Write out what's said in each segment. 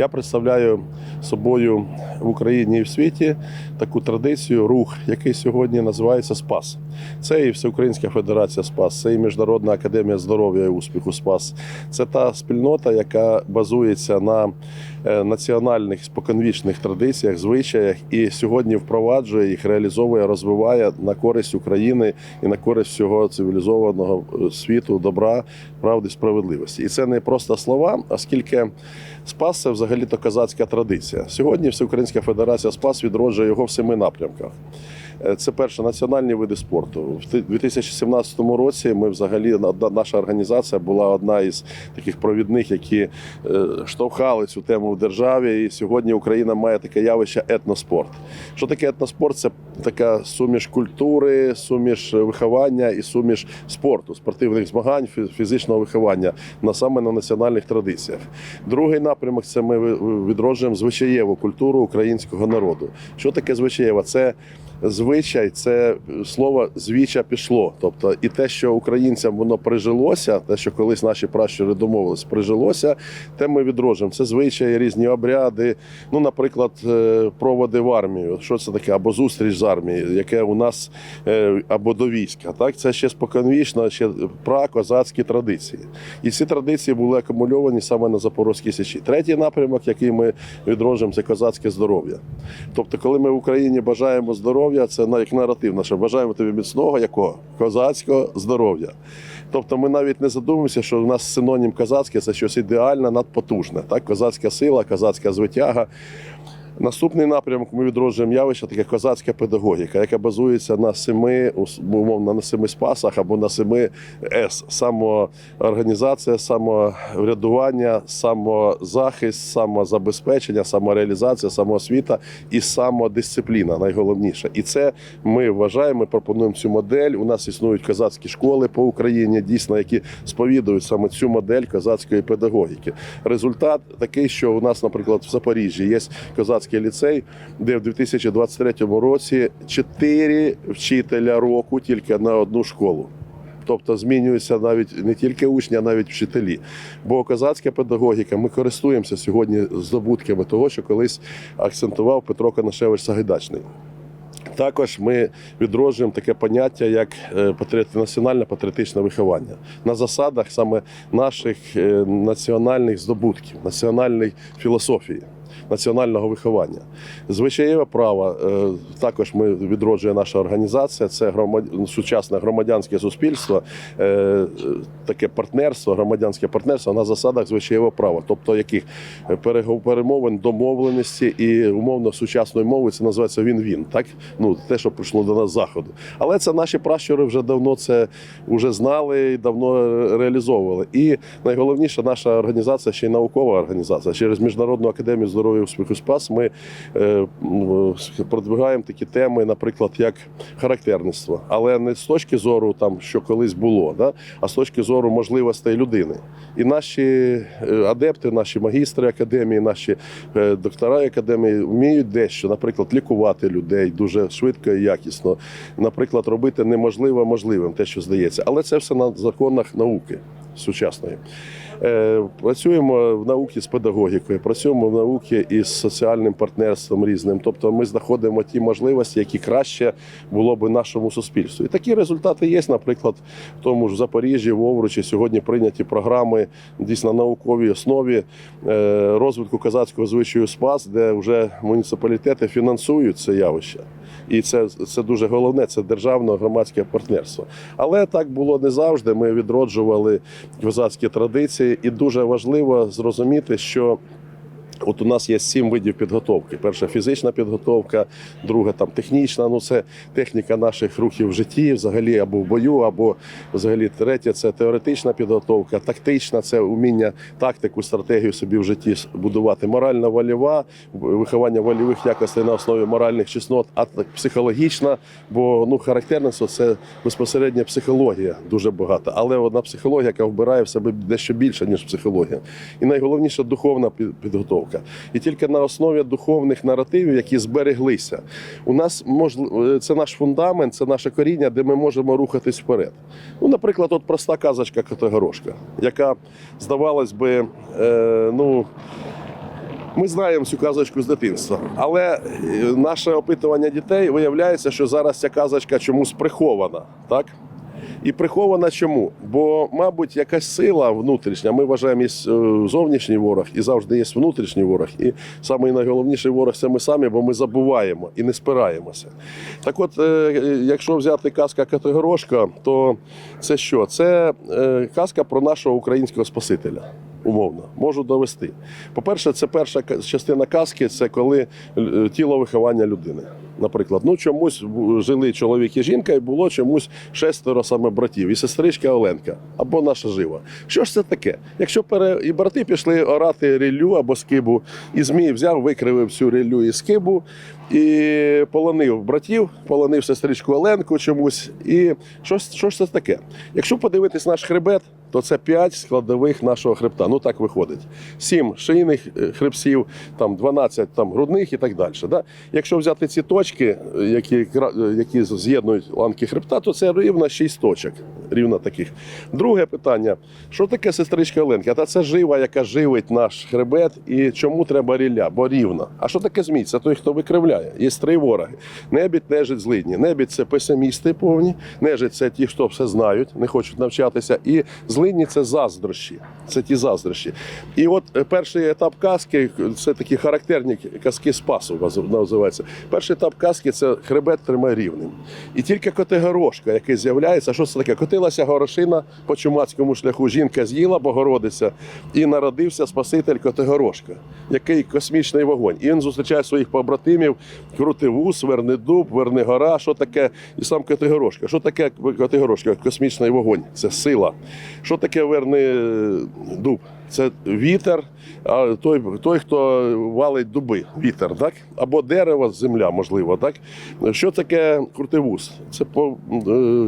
Я представляю собою в Україні і в світі таку традицію, рух, який сьогодні називається СПАС. Це і Всеукраїнська Федерація СПАС, це і Міжнародна академія здоров'я і успіху СПАС. Це та спільнота, яка базується на е, національних споконвічних традиціях, звичаях і сьогодні впроваджує їх, реалізовує, розвиває на користь України і на користь всього цивілізованого е, світу, добра, правди, справедливості. І це не просто слова, оскільки Спас це взагалі то козацька традиція. Сьогодні Всеукраїнська Федерація Спас відроджує його в семи напрямках. Е, Це перше національні види спорту. В 2017 році ми взагалі наша організація була одна із таких провідних, які е, штовхали цю тему в державі. І сьогодні Україна має таке явище етноспорт. Що таке етноспорт? Це така суміш культури, суміш виховання і суміш спорту, спортивних змагань, фізичного виховання на саме на національних традиціях. Другий напрямок це ми відроджуємо звичаєву культуру українського народу. Що таке звичаєва? Це звичай, це слово звіча пішло. Тобто, і те, що українцям воно прижилося, те, що колись наші пращури домовились, прижилося, те ми відроджуємо. Це звичаї, різні обряди. Ну, наприклад, е, проводи в армію. Що це таке? Або зустріч з армією, яке у нас е, або до війська. Так, це ще споконвічно, ще пракозацькі традиції. І ці традиції були акумульовані саме на Запорозькій Січі. Третій напрямок, який ми відроджуємо, це козацьке здоров'я. Тобто, коли ми в Україні бажаємо здоров'я, це на- як наратив наше. Бажаємо тобі міцного якого? Козацького здоров'я. Тобто ми навіть не задумуємося, що у нас синонім козацьке це щось ідеальне, надпотужне. Так? Козацька сила, козацька звитяга. Наступний напрямок ми відроджуємо явище, таке козацька педагогіка, яка базується на семи умовно на семи спасах або на семи С: самоорганізація, самоврядування, самозахист, самозабезпечення, самореалізація, самоосвіта і самодисципліна. Найголовніше. І це ми вважаємо, ми пропонуємо цю модель. У нас існують козацькі школи по Україні, дійсно, які сповідують саме цю модель козацької педагогіки. Результат такий, що у нас, наприклад, в Запоріжжі є козацький ліцей, де в 2023 році чотири вчителя року тільки на одну школу. Тобто змінюються навіть не тільки учні, а навіть вчителі. Бо козацька педагогіка, ми користуємося сьогодні здобутками того, що колись акцентував Петро Конашевич Сагайдачний. Також ми відроджуємо таке поняття, як е, національне патріотичне виховання на засадах саме наших е, національних здобутків, національної філософії. Національного виховання. Звичаєве право е, також ми відроджує наша організація. Це громад... сучасне громадянське суспільство, е, е, таке партнерство, громадянське партнерство на засадах звичаєвого права, тобто яких перего- перемовин, домовленості і умовно сучасною мовою це називається він-він. Так ну те, що прийшло до нас заходу. Але це наші пращури вже давно це вже знали і давно реалізовували. І найголовніше, наша організація ще й наукова організація. Через міжнародну академію здоров'я і успіху СПАС ми е, продвигаємо такі теми, наприклад, як характерництво, але не з точки зору там, що колись було, да? а з точки зору можливостей людини. І наші е, адепти, наші магістри академії, наші е, доктора академії вміють дещо, наприклад, лікувати людей дуже швидко і якісно. Наприклад, робити неможливе можливим, те, що здається. Але це все на законах науки сучасної. Е, Працюємо в науці з педагогікою, працюємо в науці із соціальним партнерством різним. Тобто ми знаходимо ті можливості, які краще було би нашому суспільству. І такі результати є, наприклад, в тому ж Запоріжжі, в Овручі сьогодні прийняті програми дійсно на науковій основі е, розвитку козацького звичаю спас, де вже муніципалітети фінансують це явище. І це, це дуже головне, це державно громадське партнерство. Але так було не завжди. Ми відроджували козацькі традиції, і дуже важливо зрозуміти, що От у нас є сім видів підготовки. Перша фізична підготовка, друга там технічна. Ну це техніка наших рухів в житті, взагалі або в бою, або взагалі третя це теоретична підготовка, тактична це уміння тактику, стратегію собі в житті будувати. Моральна вольова, виховання вольових якостей на основі моральних чеснот, а так психологічна, бо ну характерництво це безпосередня психологія дуже багато, але одна психологія, яка вбирає в себе дещо більше ніж психологія. І найголовніше духовна під- підготовка. І тільки на основі духовних наративів, які збереглися, у нас можливо це наш фундамент, це наше коріння, де ми можемо рухатись вперед. Ну, наприклад, от проста казочка Котигорошка, яка здавалось би, е, ну. Ми знаємо цю казочку з дитинства, але е, наше опитування дітей виявляється, що зараз ця казочка чомусь прихована, так? І прихована чому? Бо, мабуть, якась сила внутрішня. Ми вважаємо, е, зовнішній ворог, і завжди є внутрішній ворог. І самий найголовніший ворог це ми самі, бо ми забуваємо і не спираємося. Так от, е, якщо взяти казка Категорошка, то це що? Це е, казка про нашого українського Спасителя. Умовно, можу довести. По-перше, це перша частина казки це коли тіло виховання людини. Наприклад, ну чомусь жили чоловік і жінка, і було чомусь шестеро саме братів, і сестричка Оленка або наша жива. Що ж це таке? Якщо пере... і брати пішли орати ріллю або скибу, і Змій взяв, викривив цю ріллю і скибу, і полонив братів, полонив сестричку Оленку чомусь. І що, що ж це таке? Якщо подивитись наш хребет, то це 5 складових нашого хребта. Ну так виходить. 7 шийних е, хребців, там 12 там, грудних і так далі. Да? Якщо взяти ці точки, е, які, е, які з'єднують ланки хребта, то це рівно 6 точок. Рівно таких. Друге питання: що таке сестричка Оленка? Та це жива, яка живить наш хребет, і чому треба рілля? Бо рівна. А що таке змій? Це той, хто викривляє. Є три вороги. Небідь, нежить, злидні. Небідь це песимісти повні, нежить це ті, хто все знають, не хочуть навчатися. І це заздрощі. Це ті заздрощі. І от е, перший етап казки це такі характерні казки спасу наз- називаються. Перший етап казки це хребет тримає рівним. І тільки Котигорошка, який з'являється, що це таке? Котилася горошина по чумацькому шляху. Жінка з'їла Богородиця і народився Спаситель Котигорошка, який космічний вогонь. І він зустрічає своїх побратимів Крутивус, Вернидуб, Вернигора. Що таке? І сам Котигорошка. Що таке Котигорошка? Космічний вогонь це сила. Що таке Вернидуб? Це вітер, а той, той, хто валить дуби, вітер, так? Або дерево, земля, можливо, так? Що таке крутивус? Це е,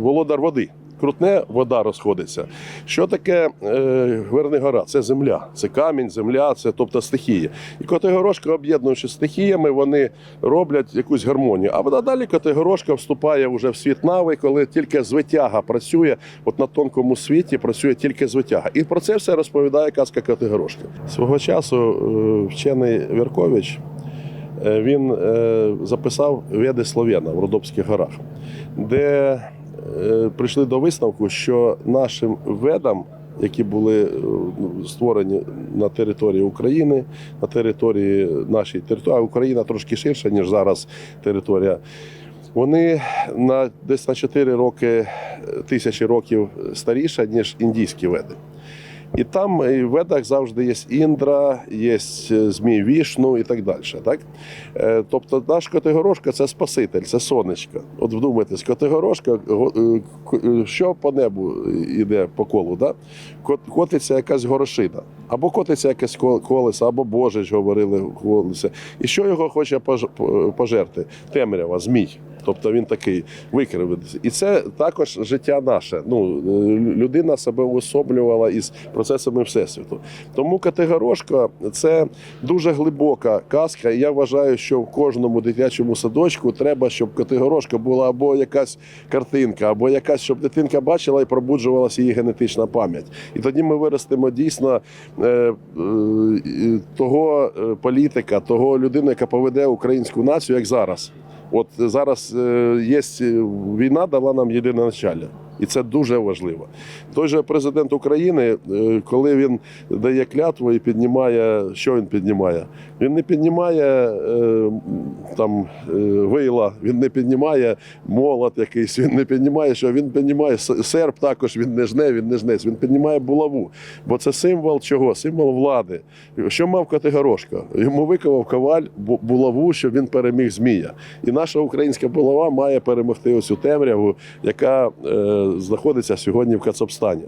володар води. Крутне, вода розходиться. Що таке е, Вернигора? Це земля, це камінь, земля, це тобто стихії. І Котигорошка, об'єднуючи стихіями, вони роблять якусь гармонію. А вона далі Котигорошка вступає вже в світ нави, коли тільки звитяга працює, от на тонкому світі працює тільки звитяга. І про це все розповідає казка Котигорошка. Свого часу е, вчений Віркович е, він е, записав Веди Слов'яна в Родопських горах, де прийшли до висновку, що нашим ведам, які були е, ну, створені на території України, на території нашої території, а Україна трошки ширша, ніж зараз територія. Вони на десь на 4 роки е, тисячі років старіша, ніж індійські веди. І там е, в ведах завжди є Індра, є е, Змій Вішну і так далі. Так? Е, Тобто наш Котигорошка це Спаситель, це сонечко. От вдумайтесь, Котигорошка, е, що по небу йде по колу, да? Котиться якась горошина, або котиться якесь колесо, або Божич говорили колесо. І що його хоче пожерти? Темрява, змій. Тобто він такий викривлений. І це також життя наше. Ну, е, людина себе уособлювала із процесами Всесвіту. Тому Категорошка це дуже глибока казка. І я вважаю, що в кожному дитячому садочку треба, щоб Категорошка була або якась картинка, або якась, щоб дитинка бачила і пробуджувалася її генетична пам'ять. І тоді ми виростемо дійсно е, е, того політика, того людину, яка поведе українську націю, як зараз. От зараз е, є війна, дала нам єдине началля. І це дуже важливо. Той же президент України, е, коли він дає клятву і піднімає, що він піднімає? Він не піднімає е, там е, вила, він не піднімає молот якийсь, він не піднімає, що він піднімає серп також, він не жне, він не жнець, він піднімає булаву. Бо це символ чого? Символ влади. Що мав Категорошка? Йому виковав коваль бу- булаву, щоб він переміг змія. І наша українська булава має перемогти оцю темряву, яка знаходиться сьогодні в Кацапстані.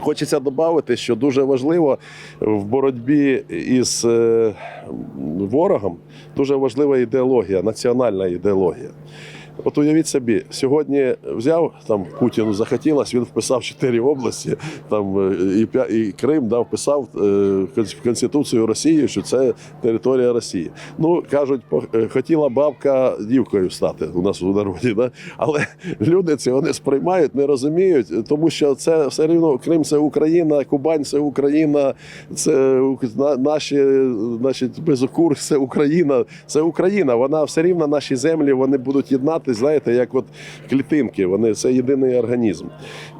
Хочеться додати, що дуже важливо в боротьбі із е, ворогом дуже важлива ідеологія, національна ідеологія. От уявіть собі, сьогодні взяв там Путіну захотілось, він вписав чотири області, там е, і, і Крим дав, вписав е, в Конс- Конституцію Росії, що це територія Росії. Ну кажуть, е, хотіла бабка дівкою стати у нас у народі, да? але люди цього не сприймають, не розуміють, тому що це все рівно Крим це Україна, Кубань це Україна, це наші, значить, Безокур це Україна, це Україна. Вона все рівно наші землі вони будуть єднати, знаєте, як от клітинки. Вони це єдиний організм.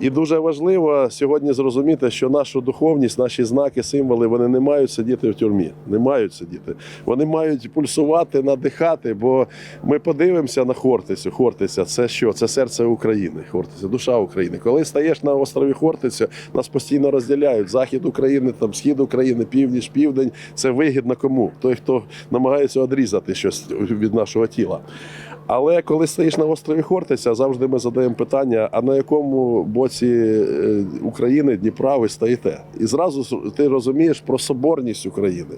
І дуже важливо сьогодні зрозуміти, що нашу духовність, наші знаки, символи, вони не мають сидіти в тюрмі, не мають сидіти. Вони мають пульсувати, надихати. Бо ми подивимося на Хортицю. Хортиця це що? Це серце України. Хортиця, душа України. Коли стаєш на острові Хортиця, нас постійно розділяють захід України, там схід України, північ, південь. Це вигідно кому? Той, хто намагається одрізати щось від нашого тіла. Але коли стоїш на острові Хортиця, завжди ми задаємо питання: а на якому боці е, України Дніпра ви стоїте? І зразу ти розумієш про соборність України,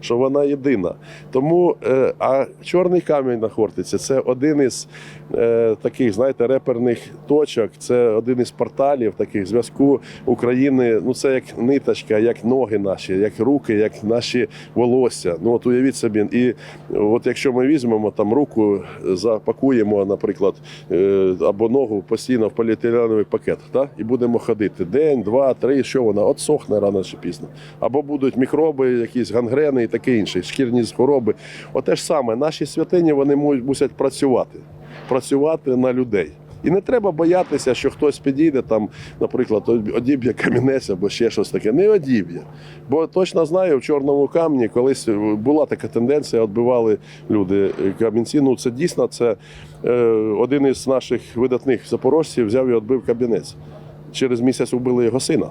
що вона єдина. Тому е, а чорний камінь на Хортиці це один із е, таких, знаєте, реперних точок, це один із порталів таких зв'язку України. Ну це як ниточка, як ноги наші, як руки, як наші волосся. Ну от уявіть собі, і от якщо ми візьмемо там руку, запакуємо, наприклад, е, або ногу постійно в поліетиленовий пакет, та? і будемо ходити день, два, три, що вона отсохне рано чи пізно. Або будуть мікроби, якісь гангрени і таке інше, шкірні хвороби. Оте ж саме, наші святині вони мусять працювати, працювати на людей. І не треба боятися, що хтось підійде там, наприклад, одіб'є камінець або ще щось таке. Не одіб'є. Бо точно знаю, в чорному камні колись була така тенденція, відбивали люди камінці. Ну це дійсно це е, один із наших видатних запорожців взяв і відбив камінець. Через місяць вбили його сина.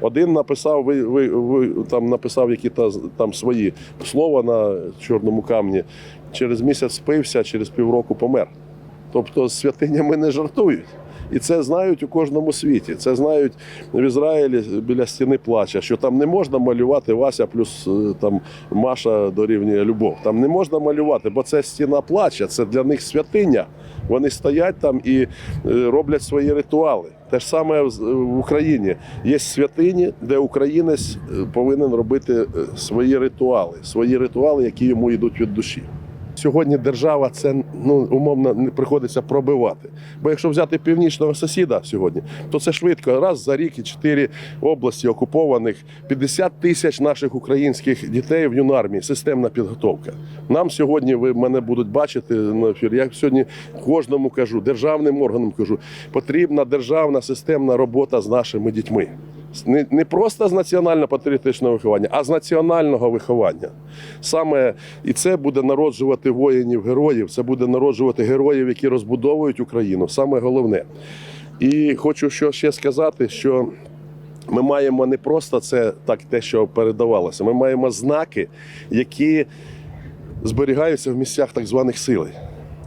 Один написав, ви, ви, ви там написав які там свої слова на чорному камні. Через місяць спився, через півроку помер. Тобто з святинями не жартують. І це знають у кожному світі. Це знають в Ізраїлі біля стіни плача, що там не можна малювати Вася плюс е, там Маша дорівнює любов. Там не можна малювати, бо це стіна плача, це для них святиня. Вони стоять там і е, роблять свої ритуали. Те ж саме в- Україні. Є святині, де українець е, повинен робити свої ритуали, свої ритуали, які йому йдуть від душі. Сьогодні держава це ну умовно не приходиться пробивати. Бо якщо взяти північного сусіда сьогодні, то це швидко. Раз за рік і чотири області окупованих, 50 тисяч наших українських дітей в юнармії, системна підготовка. Нам сьогодні ви мене будуть бачити на ефірі. Я сьогодні кожному кажу, державним органам кажу, потрібна державна системна робота з нашими дітьми. Не, не просто з національно-патріотичного виховання, а з національного виховання. Саме і це буде народжувати воїнів, героїв, це буде народжувати героїв, які розбудовують Україну. Саме головне. І хочу що ще сказати, що ми маємо не просто це так, те, що передавалося. Ми маємо знаки, які зберігаються в місцях так званих сили.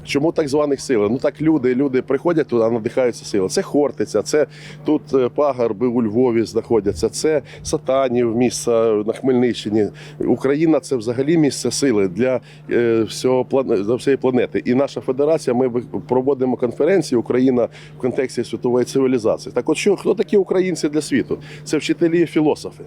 Чому так званих сил? Ну так люди, люди приходять туди, надихаються сили. Це Хортиця, це тут е, пагорби у Львові знаходяться, це Сатанів, місце на Хмельниччині. Україна це взагалі місце сили для е, всього для всієї планети. І наша федерація. Ми проводимо конференції Україна в контексті світової цивілізації. Так, от що хто такі українці для світу? Це вчителі філософи.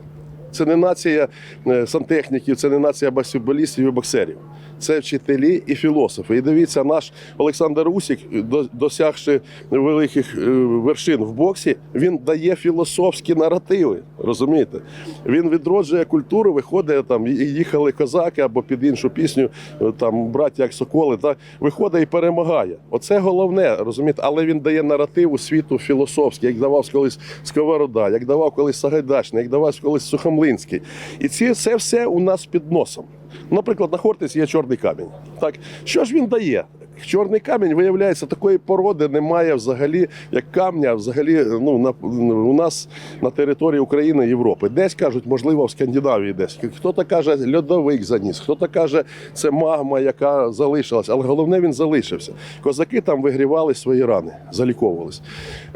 Це не нація е, сантехніків, це не нація баскетболістів і боксерів. Це вчителі і філософи. І дивіться, наш Олександр Усік, до- досягши великих е, вершин в боксі, він дає філософські наративи. Розумієте? Він відроджує культуру, виходить там, і- їхали козаки або під іншу пісню, е, там браття як соколи, та виходить і перемагає. Оце головне, розумієте, але він дає наратив світу філософський, як давав колись Сковорода, як давав колись Сагайдачний, як давав колись Сухомлинський. І ці, це все у нас під носом. Наприклад, на Хортиці є чорний камінь. Так, що ж він дає? Чорний камінь, виявляється, такої породи немає взагалі, як камня, взагалі ну, на, у нас на території України Європи. Десь кажуть, можливо, в Скандинавії десь. Хто-то каже, льодовик заніс, хто-то каже, це магма, яка залишилась, але головне він залишився. Козаки там вигрівали свої рани, заліковувались.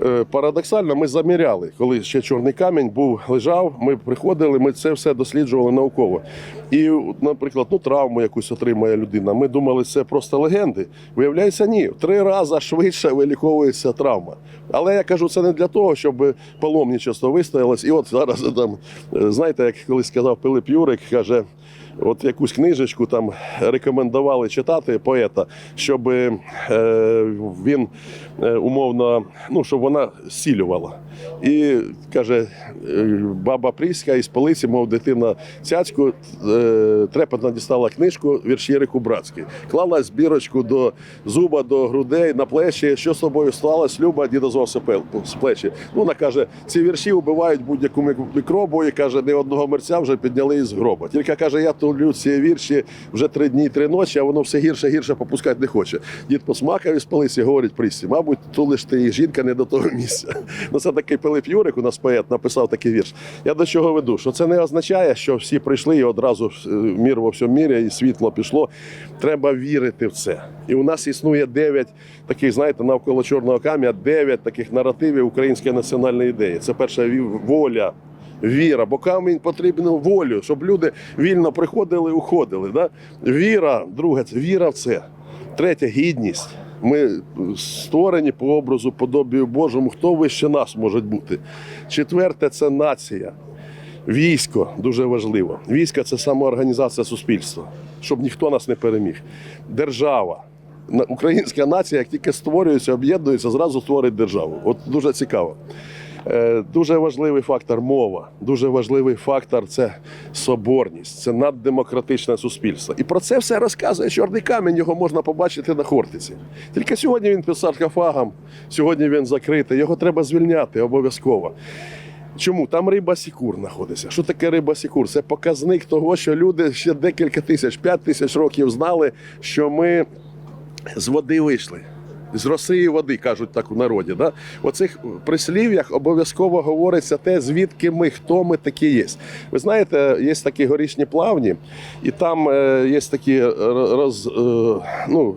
Е, Парадоксально, ми заміряли, коли ще чорний камінь був, лежав, ми приходили, ми це все досліджували науково. І, наприклад, ну, травму якусь отримає людина. Ми думали, це просто легенди. Виявляється, ні. В три рази швидше виліковується травма. Але я кажу, це не для того, щоб паломничество вистоялось. І от зараз там, е, знаєте, як колись сказав Пилип Юрик, каже. От якусь книжечку там рекомендували читати поета, щоб е, він е, умовно, ну щоб вона зцілювала. І каже, е, баба Пріська із полиці, мов дитина цяцьку, е, трепетно дістала книжку вірші Рику Братський. Клала збірочку до зуба, до грудей, на плечі. Що з тобою сталося? Люба діда звався з плечі. Ну, вона каже, ці вірші вбивають будь-яку мікробу, і каже, не одного мерця вже підняли із гроба. Тільки каже, я тулю ці вірші вже три дні, три ночі, а воно все гірше, гірше попускати не хоче. Дід посмакав із полиці, говорить Прісі, мабуть, тулиш ти і жінка не до того місця. Ну це такий Пилип Юрик, у нас поет, написав такий вірш. Я до чого веду? Що це не означає, що всі прийшли і одразу е, мір во всьому мірі, і світло пішло. Треба вірити в це. І у нас існує дев'ять таких, знаєте, навколо чорного камня, дев'ять таких наративів української національної ідеї. Це перша воля. Віра, бо камінь потрібен волю, щоб люди вільно приходили, уходили. Да? Віра, друге, віра в це. Третє гідність. Ми створені по образу, подобію Божому. Хто вище нас може бути? Четверте це нація. Військо дуже важливо. Військо це самоорганізація суспільства, щоб ніхто нас не переміг. Держава. Українська нація, як тільки створюється, об'єднується, зразу створить державу. От дуже цікаво. Е, Дуже важливий фактор мова. Дуже важливий фактор це соборність, це наддемократичне суспільство. І про це все розказує чорний камінь. Його можна побачити на Хортиці. Тільки сьогодні він під саркофагом, сьогодні він закритий. Його треба звільняти обов'язково. Чому? Там риба сікур знаходиться. Що таке риба сікур? Це показник того, що люди ще декілька тисяч, п'ять тисяч років знали, що ми з води вийшли. З роси і води, кажуть так у народі. Да? У цих прислів'ях обов'язково говориться те, звідки ми, хто ми такі є. Ви знаєте, є такі горішні плавні, і там е, є такі е, роз, е, ну,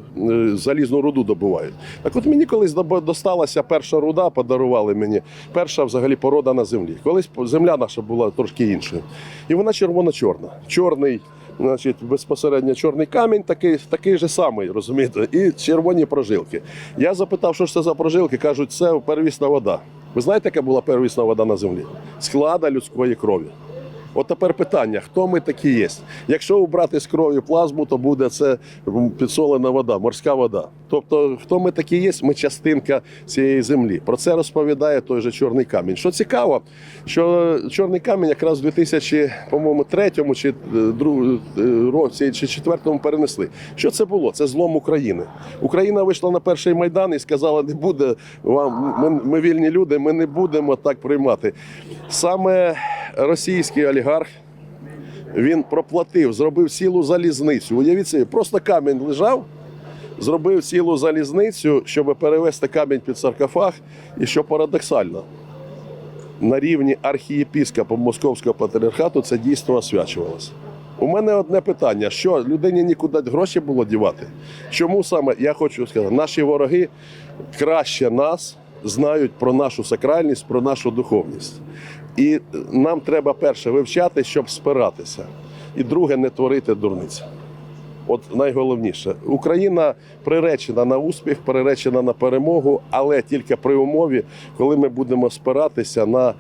залізну руду добувають. Так от мені колись досталася перша руда, подарували мені. Перша взагалі порода на землі. Колись земля наша була трошки іншою. І вона червоно-чорна. Чорний Значить, безпосередньо чорний камінь, такий, такий же самий, розумієте, і червоні прожилки. Я запитав, що ж це за прожилки. Кажуть, це первісна вода. Ви знаєте, яка була первісна вода на землі? Склада людської крові. От тепер питання: хто ми такі є? Якщо убрати з крові плазму, то буде це підсолена вода, морська вода. Тобто, хто ми такі є, ми частинка цієї землі. Про це розповідає той же чорний камінь. Що цікаво, що чорний камінь якраз в 2000, по-моєму, третьому чи е, друг- е, році чи четвертому перенесли. Що це було? Це злом України. Україна вийшла на перший майдан і сказала, не буде вам. Ми, ми вільні люди, ми не будемо так приймати. Саме російський олігарх. Він проплатив, зробив цілу залізницю. Уявіть собі, просто камінь лежав, зробив цілу залізницю, щоб перевести камінь під саркофаг. І що парадоксально, на рівні архієпіскопа Московського патріархату це дійство освячувалося. У мене одне питання: що людині нікуди гроші було дівати? Чому саме я хочу сказати, наші вороги краще нас знають про нашу сакральність, про нашу духовність. І нам треба перше вивчати, щоб спиратися, і друге не творити дурниць. От найголовніше, Україна приречена на успіх, приречена на перемогу, але тільки при умові, коли ми будемо спиратися на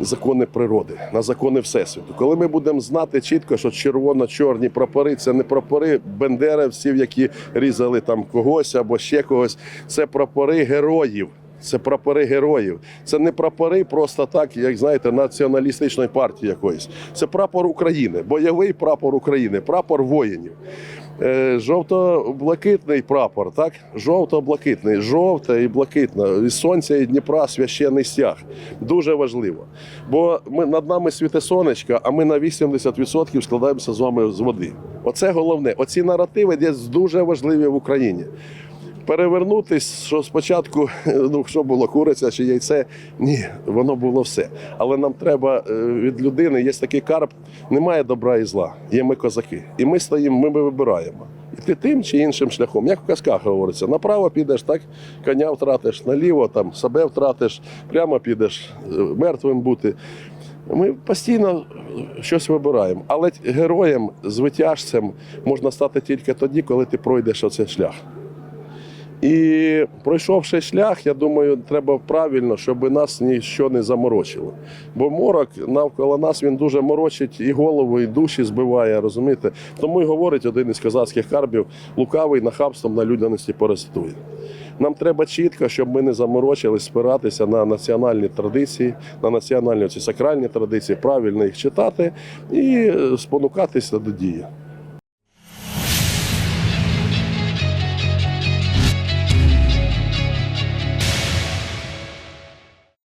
закони природи, на закони всесвіту. Коли ми будемо знати чітко, що червоно-чорні прапори це не прапори бендерівців, які різали там когось або ще когось. Це прапори героїв. Це прапори героїв. Це не прапори просто так, як знаєте, націоналістичної партії якоїсь. Це прапор України, бойовий прапор України, прапор воїнів. Е, Жовто-блакитний прапор, так? Жовто-блакитний, жовте і блакитне, і сонця, і Дніпра священний стяг. Дуже важливо. Бо ми над нами світе сонечко, а ми на 80% складаємося з вами з води. Оце головне. Оці наративи є дуже важливі в Україні перевернутись, що спочатку ну що було куриця чи яйце. Ні, воно було все. Але нам треба е, від людини, є такий карп, немає добра і зла. Є ми козаки. І ми стоїмо, ми, ми вибираємо. Іти тим чи іншим шляхом. Як в казках говориться, направо підеш, так коня втратиш, наліво там себе втратиш, прямо підеш е, мертвим бути. Ми постійно щось вибираємо. Але героєм, звитяжцем можна стати тільки тоді, коли ти пройдеш оцей шлях. І пройшовши шлях, я думаю, треба правильно, щоб нас ніщо не заморочило. Бо морок навколо нас він дуже морочить і голову, і душі збиває, розумієте? Тому і говорить один із козацьких карбів: лукавий нахабством на людяності поростує. Нам треба чітко, щоб ми не заморочились спиратися на національні традиції, на національні ці сакральні традиції, правильно їх читати і спонукатися до дії.